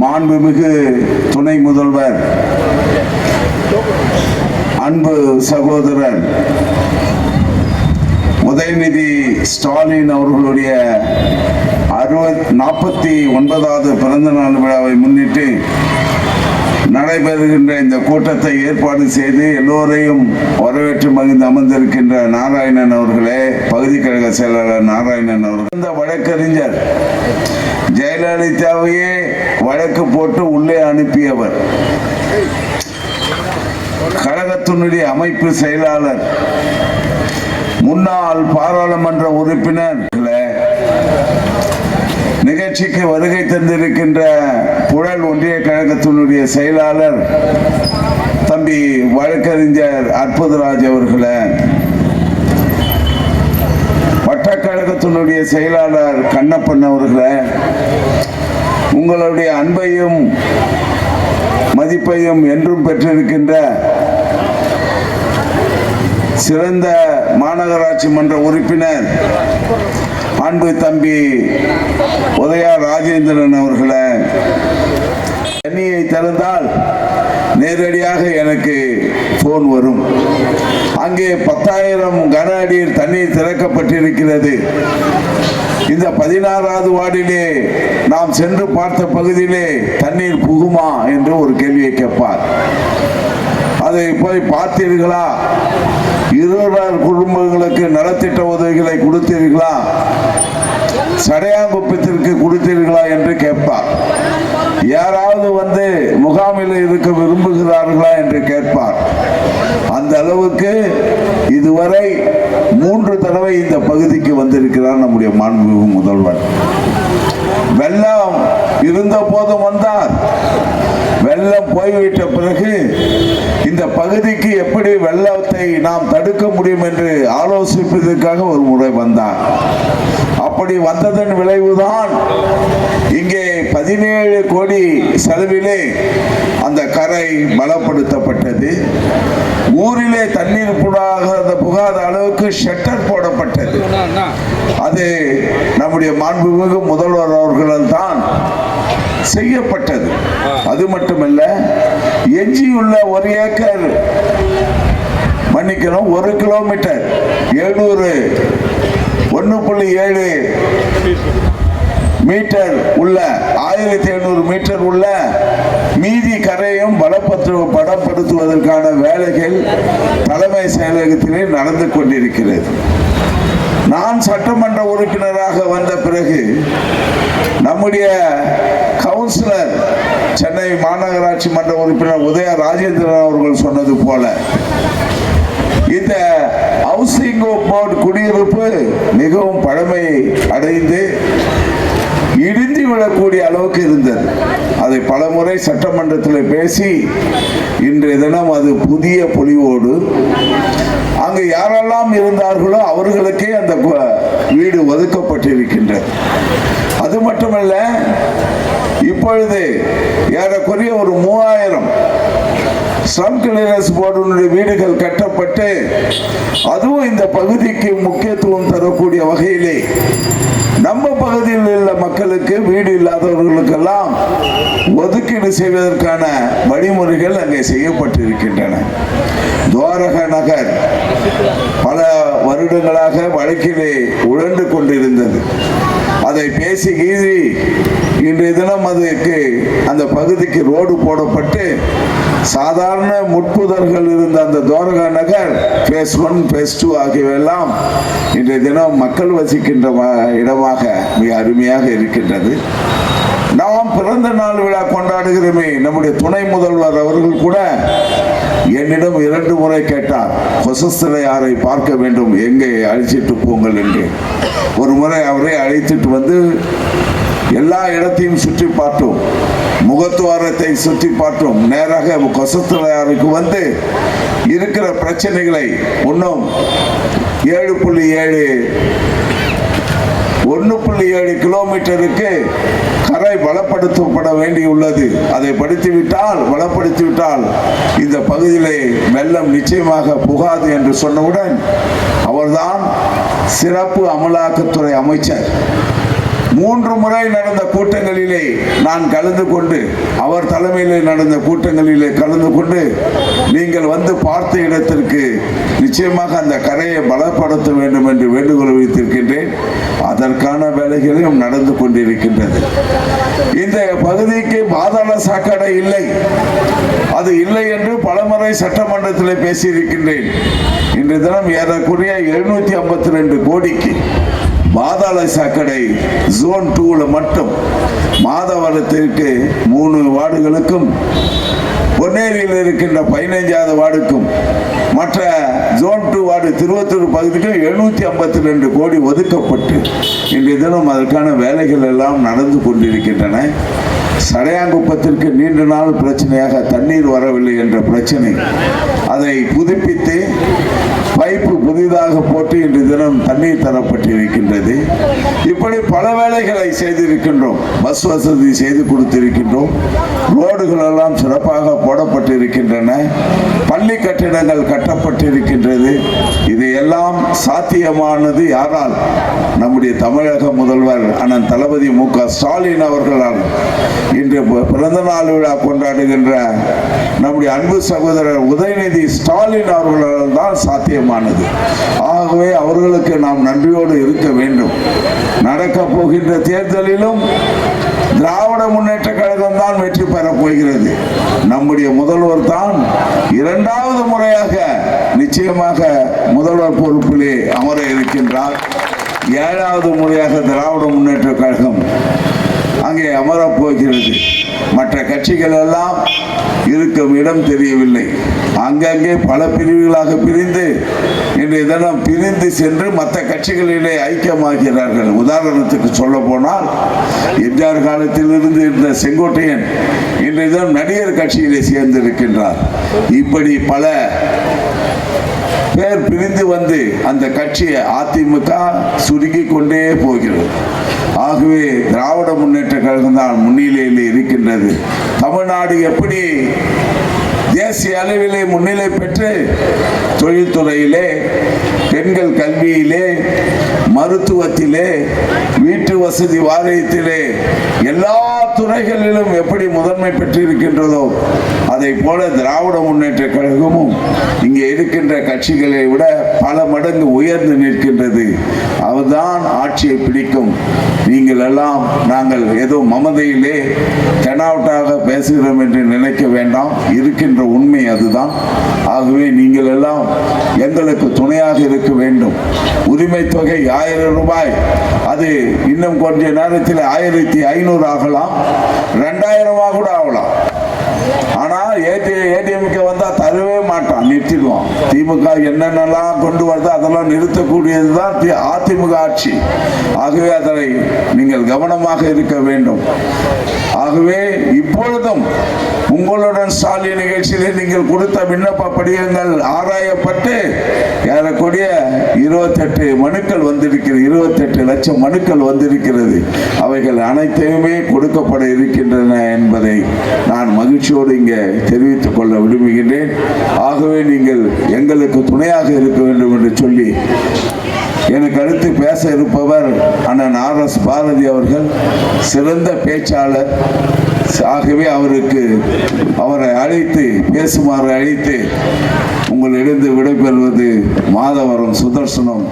மாண்புமிகு துணை முதல்வர் அன்பு சகோதரர் உதயநிதி ஸ்டாலின் அவர்களுடைய அறுபத் நாற்பத்தி ஒன்பதாவது பிறந்த நாள் விழாவை முன்னிட்டு நடைபெறுகின்ற இந்த கூட்டத்தை ஏற்பாடு செய்து எல்லோரையும் வரவேற்று மகிழ்ந்து அமர்ந்திருக்கின்ற நாராயணன் அவர்களே பகுதி கழக செயலாளர் நாராயணன் அவர்கள். இந்த வழக்கறிஞர் ஜெயலலிதாவையே வழக்கு போட்டு உள்ளே அனுப்பியவர். கழகத்தினுடைய அமைப்பு செயலாளர் முன்னாள் பாராளுமன்ற உறுப்பினர் நிகழ்ச்சிக்கு வருகை தந்திருக்கின்ற புழல் ஒன்றிய கழகத்தினுடைய செயலாளர் தம்பி வழக்கறிஞர் அற்புதராஜ் அவர்களை. வட்டக்கழகத்தினுடைய செயலாளர் கண்ணப்பன் அவர்களை உங்களுடைய அன்பையும் மதிப்பையும் என்றும் பெற்றிருக்கின்ற சிறந்த மாநகராட்சி மன்ற உறுப்பினர் அன்பு தம்பி உதயா ராஜேந்திரன் அவர்களை தண்ணியை திறந்தால் நேரடியாக எனக்கு போன் வரும். அங்கே பத்தாயிரம் கன அடியில் தண்ணீர் திறக்கப்பட்டிருக்கிறது. இந்த பதினாறாவது வார்டிலே நாம் சென்று பார்த்த பகுதியிலே தண்ணீர் புகுமா என்று ஒரு கேள்வியை கேட்பார். அதை போய் பார்த்தீர்களா? இருபதாயிரம் குடும்பங்களுக்கு நலத்திட்ட உதவிகளை கொடுத்தீர்களா? சடையாங்குப்பத்திற்கு கொடுத்தீர்களா என்று கேட்பார் யாராவது வந்து முகாமில் இருக்க விரும்புகிறார்களா என்று கேட்பார் அந்த அளவுக்கு இதுவரை மூன்று தடவை இந்த பகுதிக்கு வந்திருக்கிறார் நம்முடைய மாண்புமிகு முதல்வர். வெள்ளம் இருந்த போதும் வந்தார். வெள்ளம் போய்விட்ட பிறகு இந்த பகுதிக்கு எப்படி வெள்ளத்தை நாம் தடுக்க முடியும் என்று ஆலோசிப்பதற்காக ஒரு முறை வந்தார் அப்படி வந்ததன் விளைவுதான் இங்கே பதினேழு கோடி செலவிலே அந்த கரை பலப்படுத்தப்பட்டது. ஊரிலே தண்ணீர் புடாத புகாத அளவுக்கு ஷட்டர் போடப்பட்டது. அது நம்முடைய மாண்புமிகு முதல்வர் அவர்களால் தான் செய்யப்பட்டது. அது மட்டுமல்ல எஞ்சியுள்ள ஒரு ஏக்கர் மன்னிக்கணும் ஒரு கிலோமீட்டர் எழுநூறு ஒன்று புள்ளி ஏழு மீட்டர் உள்ள ஆயிரத்தி எழுநூறு மீட்டர் உள்ள மீதி கரையும் பலப்பற்று படப்படுத்துவதற்கான வேலைகள் தலைமை செயலகத்திலே நடந்து கொண்டிருக்கிறது. நான் சட்டமன்ற உறுப்பினராக வந்த பிறகு நம்முடைய கவுன்சிலர் சென்னை மாநகராட்சி மன்ற உறுப்பினர் உதய ராஜேந்திரன் அவர்கள் சொன்னது போல இந்த ஹவுசிங் போர்டு குடியிருப்பு மிகவும் பழமை அடைந்து இடிந்து விழக்கூடிய அளவுக்கு இருந்தது. அதை பலமுறை சட்டமன்றத்தில் பேசி இன்றைய தினம் அது புதிய பொலிவோடு. அங்கு யாரெல்லாம் இருந்தார்களோ அவர்களுக்கே அந்த கு- வீடு ஒதுக்கப்பட்டிருக்கின்றது. அது மட்டுமல்ல இப்பொழுது ஏறக்குறைய ஒரு மூவாயிரம் ஸ்லம் கிளியரன்ஸ் போர்டுடைய வீடுகள் கட்டப்பட்டு அதுவும் இந்த பகுதிக்கு முக்கியத்துவம் தரக்கூடிய வகையிலே நம்ம பகுதியில் உள்ள மக்களுக்கு வீடு இல்லாதவர்களுக்கெல்லாம் ஒதுக்கீடு செய்வதற்கான வழிமுறைகள் அங்கே செய்யப்பட்டிருக்கின்றன. துவாரக நகர் பல வருடங்களாக வழக்கிலே உழண்டு கொண்டிருந்தது. அதை பேசி கீறி இன்றைய தினம் அதுக்கு அந்த பகுதிக்கு ரோடு போடப்பட்டு சாதாரண முட்புதர்கள் இருந்த அந்த Dwarka Nagar phase one phase two ஆகியவையெல்லாம் இன்றைய தினம் மக்கள் வசிக்கின்ற இடமாக மிக அருமையாக இருக்கின்றது. நாம் பிறந்த நாள் விழா கொண்டாடுகிறோமே நம்முடைய துணை முதல்வர் அவர்கள் கூட என்னிடம் இரண்டு முறை கேட்டார் கொசஸ்திரையாரை பார்க்க வேண்டும்? எங்கே? அழைச்சிட்டு போங்கள் என்று. ஒரு முறை அவரை அழைத்துட்டு வந்து எல்லா இடத்தையும் சுற்றி பார்த்தோம் முகத்துவாரத்தை சுற்றி பார்த்தோம் நேராக கொசஸ்திரையாருக்கு வந்து இருக்கிற பிரச்சனைகளை இன்னும் ஏழு புள்ளி ஏழு ஒன்று புள்ளி ஏழு கிலோமீட்டருக்கு கரை பலப்படுத்தப்பட வேண்டியுள்ளது. அதை படுத்திவிட்டால் பலப்படுத்திவிட்டால் இந்த பகுதியிலே வெள்ளம் நிச்சயமாக புகாது என்று சொன்னவுடன் அவர்தான் சிறப்பு அமலாக்கத்துறை அமைச்சர். மூன்று முறை நடந்த கூட்டங்களிலே நான் கலந்து கொண்டு அவர் தலைமையிலே நடந்த கூட்டங்களிலே கலந்து கொண்டு நீங்கள் வந்து பார்த்த இடத்திற்கு நிச்சயமாக அந்த கரையை பலப்படுத்த வேண்டும் என்று வேண்டுகோள் வைத்திருக்கின்றேன் அதற்கான வேலைகளையும் நடந்து கொண்டிருக்கின்றது. இந்த பகுதிக்கு பாதாள சாக்கடை இல்லை. அது இல்லை முறை சட்டமன்றத்தில் பேசியிருக்கின்றேன். இன்று தினம் ஏறக்குறைய எழுநூத்தி ஐம்பத்தி ரெண்டு கோடிக்கு பாதாள சாக்கடை ஜோன் டூவில் மட்டும் மாதவரத்திற்கு மூணு வார்டுகளுக்கும் பொன்னேரியில் இருக்கின்ற பதினைஞ்சாவது வார்டுக்கும் மற்ற ஜோன் டூ வார்டு திருவத்தூர் பகுதிக்கும் எழுநூத்தி ஐம்பத்தி ரெண்டு கோடி ஒதுக்கப்பட்டு இன்றைய தினம் அதற்கான வேலைகள் எல்லாம் நடந்து கொண்டிருக்கின்றன. சடையாங்குப்பத்திற்கு நீண்ட நாள் பிரச்சனையாக தண்ணீர் வரவில்லை என்ற பிரச்சனை. அதை புதுப்பித்து பைப்பு புதிதாக போட்டு இன்று தினம் தண்ணீர் தரப்பட்டிருக்கின்றது இப்படி பல வேலைகளை செய்திருக்கின்றோம். பஸ் வசதி செய்து கொடுத்திருக்கின்றோம். ரோடுகள் எல்லாம் சிறப்பாக போடப்பட்டிருக்கின்றன. பள்ளி கட்டிடங்கள் கட்டப்பட்டிருக்கின்றது. இதையெல்லாம் சாத்தியமானது யாரால்? நம்முடைய தமிழக முதல்வர் அண்ணன் தளபதி மு க ஸ்டாலின் அவர்களால். இன்று பிறந்த நாள் விழா கொண்டாடுகின்ற நம்முடைய அன்பு சகோதரர் உதயநிதி ஸ்டாலின் அவர்களால் தான் சாத்தியமானது. ஆகவே அவர் அவர்களுக்கு நாம் நன்றியோடு இருக்க வேண்டும். நடக்க போகின்ற தேர்தலிலும் திராவிட முன்னேற்ற கழகம் தான் வெற்றி பெறப் போகிறது. நம்முடைய முதல்வர் தான் இரண்டாவது முறையாக நிச்சயமாக முதல்வர் பொறுப்பிலே அமர இருக்கின்றார். ஏழாவது முறையாக திராவிட முன்னேற்ற கழகம் அங்கே அமரப் போகிறது. மற்ற கட்சிகள் எல்லாம் இருக்கும் இடம் தெரியவில்லை. அங்கங்கே பல பிரிவுகளாக பிரிந்து இன்றைய தினம் பிரிந்து சென்று மற்ற கட்சிகளிலே ஐக்கியமாகிறார்கள். உதாரணத்துக்கு சொல்ல போனால் எம்ஜிஆர் காலத்தில் இருந்து இருந்த செங்கோட்டையன் இன்றைய தினம் நடிகர் கட்சியிலே சேர்ந்திருக்கின்றார். இப்படி பல பேர் பிரிந்து வந்து அந்த கட்சியை அதிமுக சுருங்கி கொண்டே போகிறது. ஆகவே திராவிட முன்னேற்ற கழகம் தான் முன்னிலையில் இருக்கின்றது. தமிழ்நாடு எப்படி தேசிய அளவிலே முன்னிலை பெற்று தொழில்துறையிலே பெண்கள் கல்வியிலே மருத்துவத்திலே வீட்டு வசதி வாரியத்திலே எல்லா துறைகளிலும் எப்படி முதன்மை பெற்றிருக்கின்றதோ அதை போல திராவிட முன்னேற்ற கழகமும் இங்கே இருக்கின்ற கட்சிகளை விட பல மடங்கு உயர்ந்து நிற்கின்றது. அவர்தான் ஆட்சியை பிடிக்கும். நீங்கள் எல்லாம் நாங்கள் ஏதோ மமதையிலே தெனாவட்டாக பேசுகிறோம் என்று நினைக்க வேண்டாம். இருக்கின்ற உண்மை அதுதான். ஆகவே நீங்கள் எல்லாம் எங்களுக்கு துணையாக இருக்க வேண்டும். உரிமை தொகை ஆயிரம் ரூபாய். அது இன்னும் கொஞ்ச நேரத்தில் ஆயிரத்தி ஐநூறு ஆகலாம். ரெண்டாயிரமா கூட ஆகலாம் ஆனா ஏடி ஏடிஎம்கே வந்தால் தரவே மாட்டான். நிறுத்திடுவான். திமுக என்னென்னலாம் கொண்டு வருதோ அதெல்லாம் நிறுத்தக்கூடியது தான் அதிமுக ஆட்சி. ஆகவே அதனை நீங்கள் கவனமாக இருக்க வேண்டும். ஆகவே இப்பொழுதும் உங்களுடன் ஸ்டாலின் நிகழ்ச்சியிலே நீங்கள் கொடுத்த விண்ணப்ப படியங்கள் ஆராயப்பட்டு ஏறக்கூடிய இருபத்தெட்டு மனுக்கள் வந்திருக்கிறது இருபத்தெட்டு லட்சம் மனுக்கள் வந்திருக்கிறது. அவைகள் அனைத்தையுமே கொடுக்கப்பட இருக்கின்றன என்பதை நான் மகிழ்ச்சியோடு இங்கே தெரிவித்துக் கொள்ள விரும்புகின்றேன். ஆகவே நீங்கள் எங்களுக்கு துணையாக இருக்க வேண்டும் என்று சொல்லி எனக்கு அடுத்து பேச இருப்பவர் அண்ணன் ஆர் எஸ் பாரதி அவர்கள். சிறந்த பேச்சாளர். ஆகவே அவருக்கு அவரை அழைத்து பேசுமாறு அழைத்து உங்களிடத்து விடைபெறுவது மாதவரம் சுதர்சனம்.